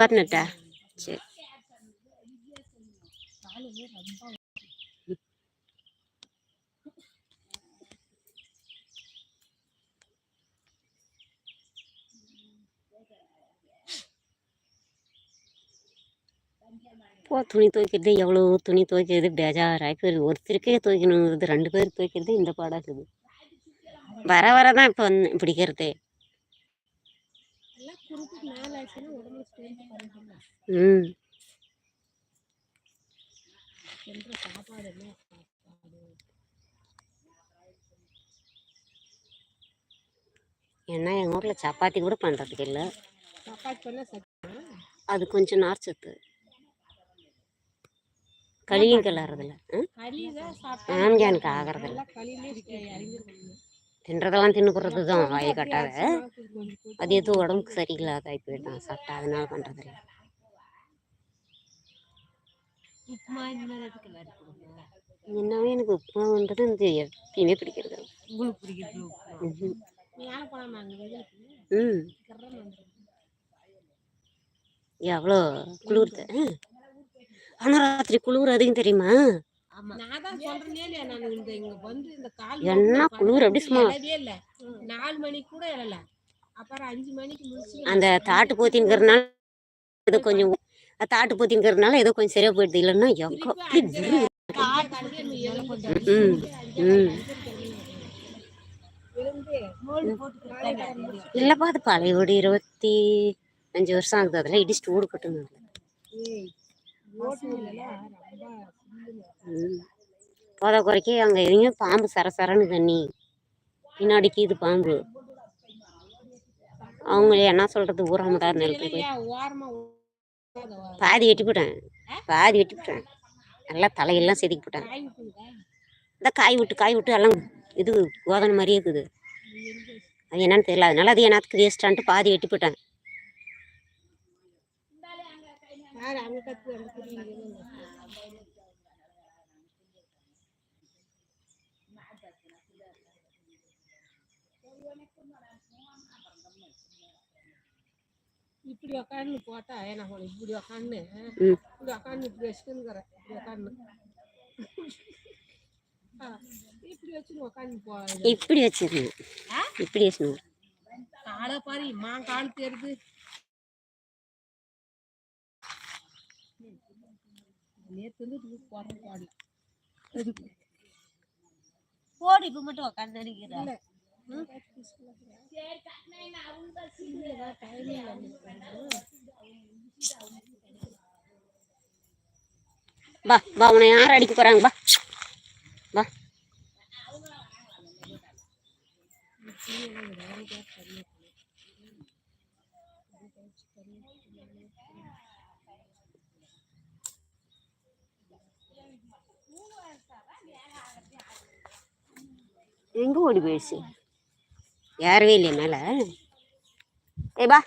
வரணுட்டா சரி போ துணி துவைக்கிறது எவ்வளோ துணி துவைக்கிறது பேஜாராகி போயிடுது ஒருத்தருக்கே துவைக்கணுங்கிறது ரெண்டு பேர் துவைக்கிறது இந்த பாடாக்குது வர வர தான் இப்போ வந்து பிடிக்கிறதே எல்லாம் குறுக்கு மேலே ஆச்சுன்னா உடம்புல ஸ்ட்ரென்த் குறைஞ்சிடும் ம் என்ற சாப்பாடு என்ன சாப்பாடு ஏன்னா எங்கள் ஊரில் சப்பாத்தி கூட பண்ணுறதுக்கு இல்லை. சப்பாத்தி பண்ண சத்து அது கொஞ்சம் நார் சத்து. சாப்பிட்டா ஆமாம் எனக்கு ஆகிறதில்ல. தின்றதெல்லாம் தின்னுக்குறது தான் வாயை கட்டாத. அது எதுவும் உடம்புக்கு சரியில்லாத ஆகி போயிட்டான் சாப்பிட்டா அதனால எல்லாரும் கொடுங்க என்னவே எனக்கு உப்புமான்றது இந்த எப்பயுமே பிடிக்கிறது. இல்ல. ம். எவ்வளோ குளிர்து ஆனால் ராத்திரி குளிர் அதிகம் தெரியுமா? என்ன குளிர் அப்படி சும்மா? எழவே இல்ல. நாலு மணிக்கு கூட எழல. அப்புறம் அஞ்சு மணிக்கு முடிச்சு அந்த தாட்டு போத்தின்கிறதுனால ஏதோ கொஞ்சம் தாட்டு போத்தின்கிறதுனால ஏதோ கொஞ்சம் சரியா போயிடுது. இல்லைன்னா இல்லைப்பா அது பழைய வீடு இருபத்தி அஞ்சு வருஷம் ஆகுது. அதெல்லாம் இடிச்சுட்டு ஊடு கட்டணும். போத குறைக்கி அங்கே எங்கேயும் பாம்பு சரசரன்னு தண்ணி பின்னாடிக்கு இது பாம்பு. அவங்கள என்ன சொல்கிறது ஊராமதார் நிலத்துக்கு போய். பாதி வெட்டி போட்டேன். பாதி வெட்டி போட்டேன். நல்லா தலையெல்லாம் செதுக்கி போட்டேன். இந்த காய் விட்டு காய் விட்டு எல்லாம் இது கோதனை மாதிரியே இருக்குது. அது என்னன்னு தெரியல. அதனால அது என்னத்துக்கு வேஸ்டான்ட்டு பாதி வெட்டி போட்டேன். இப்படி உக்காந்து போட்டா என்ன இப்படி உக்காந்து இப்படி உக்காந்து இப்படி வச்சுட்டுங்கிறேன் இப்படி உக்காந்து. இப்படி வச்சுன்னு உக்காந்து போ இப்படி வச்சிருந்தேன் இப்படி வச்சுருந்தேன் காலை பாரு மா கால் தேருது நேற்று வந்து போடுற பாடு இப்ப மட்டும் உட்காந்து நினைக்கிறேன் இல்லை. வா வா உன்னை யார் அடிக்க போறாங்க? வா. எங்க ஓடி போயிடுச்சு யாரவே இல்லையா மேல. ஏய் பா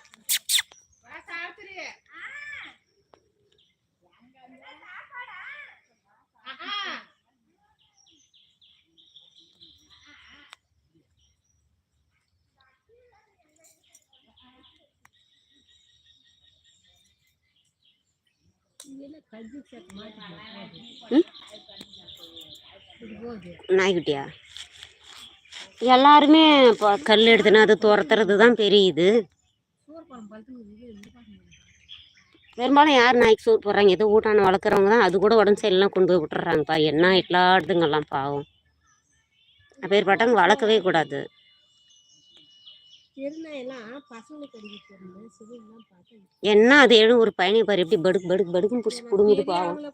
நாய்க்குட்டியா? எல்லாருமே இப்போ கல் எடுத்துனா அது துரத்துறது தான் தெரியுது இது பெரும்பாலும் யார் நாய்க்கு சோறு போடுறாங்க ஏதோ ஊட்டான வளர்க்குறவங்க தான் அது கூட உடம்பு சரியில்லாம் கொண்டு போய் விட்டுறாங்கப்பா என்ன இட்லாடுதுங்கெல்லாம் பாவம். அப்பேற்பட்டவங்க வளர்க்கவே கூடாது. என்ன அது எழு ஒரு பையனை பாரு எப்படி படுக்கு படுக்கு படுக்குன்னு பிடிச்சி பிடுங்குது பாவம். அவங்கள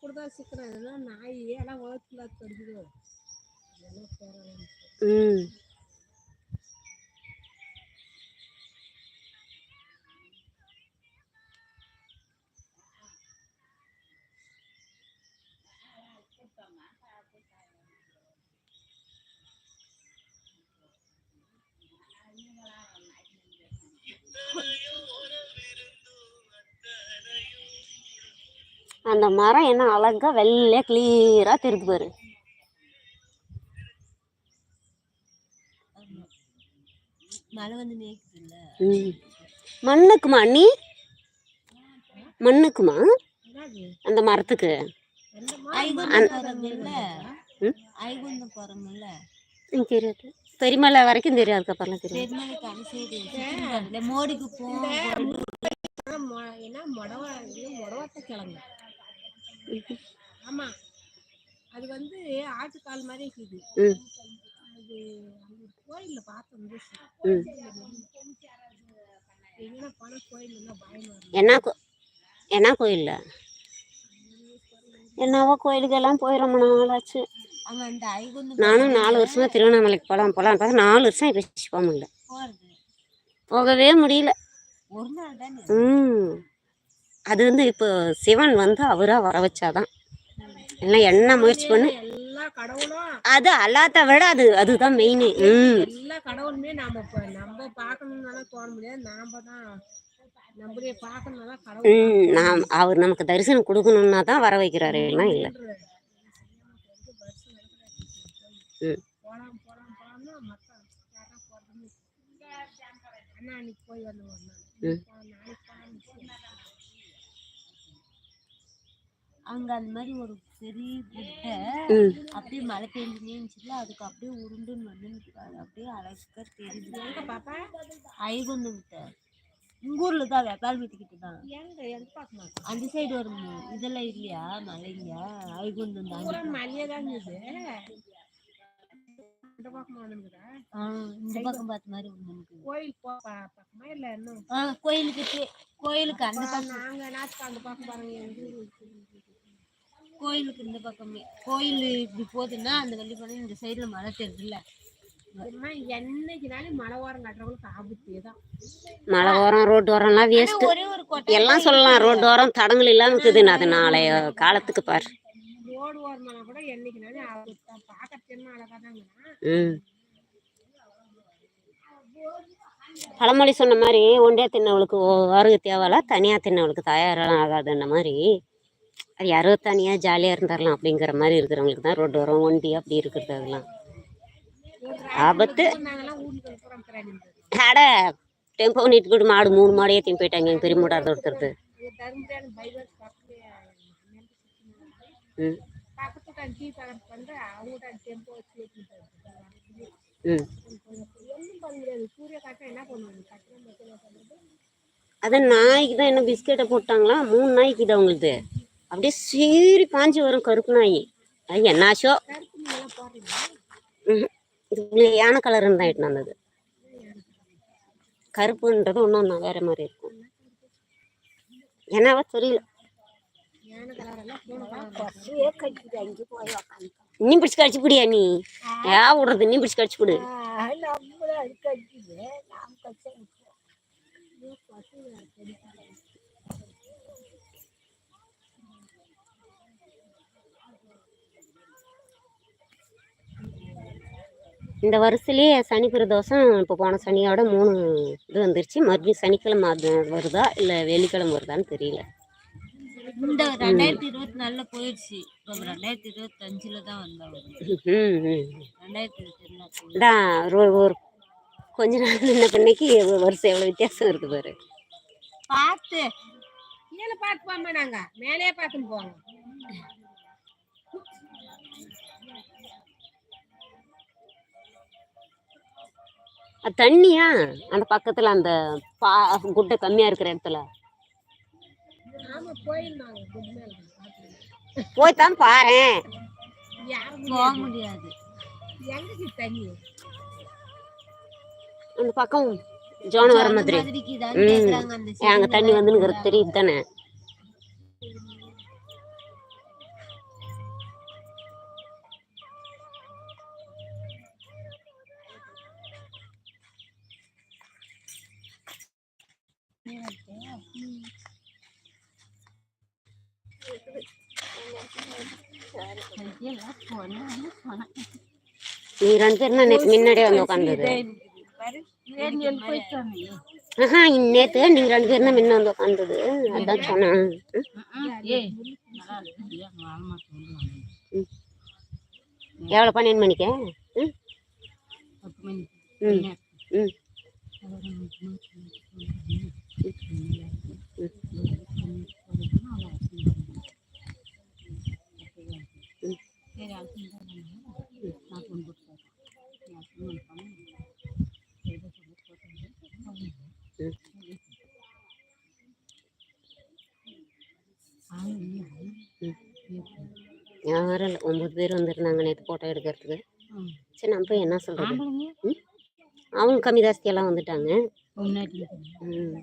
அந்த மரம் என்ன அழகா வெள்ளையா கிளியரா தெரியுது பாரு. மண்ணுக்குமா அண்ணி? மண்ணுக்குமா? அந்த மரத்துக்கு. தெரியாது. பெரியமலை வரைக்கும் தெரியாது அந்த சைடு மோடிக்கு போவோம் மொ- என்ன மொடவ இது மொடவத்த கிழங்கு ஆமா. அது வந்து ஆட்டுக்கால் மாதிரி இருக்குது. ம். அது கோயில்ல எங்கன்னா போனா பயம் வரும் என்ன என்ன கோயில்ல? என்னவோ கோயிலுக்கெல்லாம் போய் ரொம்ப நாளாச்சு. நானும் நாலு வருஷமா திருவண்ணாமலைக்கு போகலாம் போகலாம் பார்த்தா நாலு வருஷம் பேசி போக முடியல. போகவே முடியல. ம். அது வந்து இப்போ சிவன் வந்து அவராக வர வச்சாதான். எல்லாம் என்ன முயற்சி பண்ணு? அது அல்லாத விட அது அதுதான் மெயின் ம். எல்லா கடவுளுமே நாம நம்ம பார்க்கணும்னால தோண முடியாது. நாம தான் ம் நாம் அவர் நமக்கு தரிசனம் கொடுக்கணும்னா தான் வர வைக்கிறாரு. எல்லாம் இல்லை. ம். போலாம் போலாம் போலாம்னா மத்த யாரா போறதுன்னு அண்ணா அன்னைக்கு போய் வரணும் ஒரு நாள் ம். போ- நாளைக்கு போலாம் அங்க அந்த மாதிரி ஒரு பெரிய குட்டை ம். அப்படியே மழை பெஞ்சுனே இருந்துச்சுல அதுக்கு அப்படியே உருண்டுன்னு வந்து அப்படியே அழகா தெரியுது. எங்க பாப்பா? ஐகுந்தம் கிட்ட. உங்க ஊர்ல தான் வெப்பால் வீட்டுக்கிட்ட தான். எங்க எங்க அந்த சைடு வரும் இதெல்லாம் இல்லையா? மலைங்க ஐகுந்தம் தாண்டி மலையே தான் இந்த பக்கம் பார்த்த மாதிரி கோயிலுக்கு கோயிலுக்கு அந்த பக்கம். நாங்க அந்த பக்கம் பாருங்க எங்க ஊரு? கோயிலுக்கு இந்த பக்கமே. கோயில் இப்படி போகுதுன்னா அந்த போனா இந்த சைடுல மழை தெரியுதுல்ல மலை ஓரம் ரோட்டு ஓரம்லாம் கோட்டை எல்லாம் சொல்லலாம் ரோட்டு ஓரம் தடங்கள் இல்லாமல் இருக்குதுன்னு அது நாளைய காலத்துக்கு பாரு. ரோடு கூட என்னைக்குனாலும் என்ன பழமொழி சொன்ன மாதிரி ஒன்றே தின்னவளுக்கு ஓருக்கு தேவையில்ல தனியாக தின்னவளுக்கு தயாரெல்லாம் ஆகாதுன்ன மாதிரி அது யாரோ தனியாக ஜாலியாக இருந்துடலாம் அப்படிங்கிற மாதிரி இருக்கிறவங்களுக்கு தான் ரோடு வரும் ஒண்டி அப்படி இருக்கிறது அதெல்லாம். ஆபத்து. அட டெம்போ நீட்டு கூட மாடு மூணு மாடையே தீம் போயிட்டாங்க எங்கள் பெரிய மூடாத ஒருத்தருது ம். ம். அதான் நாய்க்கு தான் என்ன பிஸ்கெட்டை போட்டாங்களா? மூணு நாய்க்கு இது அவங்களுக்கு? அப்படியே சீறி பாஞ்சு வரும் கருப்பு நாய். அது என்னாச்சோ? ம்ஹும். இது யானை கலர் தான் இட்டு வந்தது. கருப்புன்றது ஒன்றும் வேற மாதிரி இருக்கும். என்னவா தெரியல. நீ பிடிச்சி கடிச்சு பிடியா நீ? ஏ விடுறது? நீ பிடிச்சி கடிச்சு பிடு. நம்மளும் அது கட்டிது நாம் கட்ட இந்த வருஷத்துலேயே சனி பிரதோஷம் இப்போ போன சனியோட மூணு இது வந்துருச்சு. மறுபடியும் சனிக்கிழமை வருதா இல்லை வெள்ளிக்கிழமை வருதான்னு தெரியல. இந்த ரெண்டாயிரத்தி இருபத்தி நாலுல போயிடுச்சு ரெண்டாயிரத்தி இருபத்தி அஞ்சுல தான் வந்தாங்க ஒரு ஒரு கொஞ்ச நாள் முன்ன பின்னைக்கு வருஷம் எவ்வளோ வித்தியாசம் இருக்கு பாரு. பார்த்து கீழே பார்த்து போமா நாங்க. மேலே பார்த்துன்னு போவோம். தண்ணியா? அந்த பக்கத்தில் அந்த பா குட்டை கம்மியாக இருக்கிற இடத்துல. போய் தான் யாரும் போக முடியாது. அந்த பக்கம் ஜோன் வர மாதிரி. அங்கே தண்ணி வந்துன்னு தெரியுது தானே? நீ ரெண்டு பேரும் நேற்று முன்னாடியே வந்து உட்காந்தது ஆஹா நேற்று நீங்க ரெண்டு பேரும் முன்ன வந்து உட்காந்தது அதான் சொன்னேன் எவ்வளோ பன்னெண்டு மணிக்கு ம் ம். யாரும் இல்லை ஒம்பது பேர் வந்திருந்தாங்க நேற்று ஃபோட்டோ எடுக்கிறதுக்கு? சரி நான் போய் என்ன சொல்கிறது அவங்க கம்மி ஜாஸ்தியெல்லாம் வந்துட்டாங்க. ம்.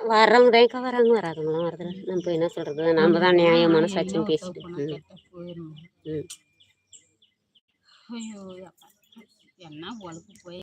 வர்றவங்க தேய்க்க வராங்க வராதவங்களாம் வரதில்ல நம்ம என்ன சொல்கிறது நம்ம தான் நியாயமான சச்சின்னு பேசிட்டு. ம். ஐயோ. என்ன உழப்பு போய்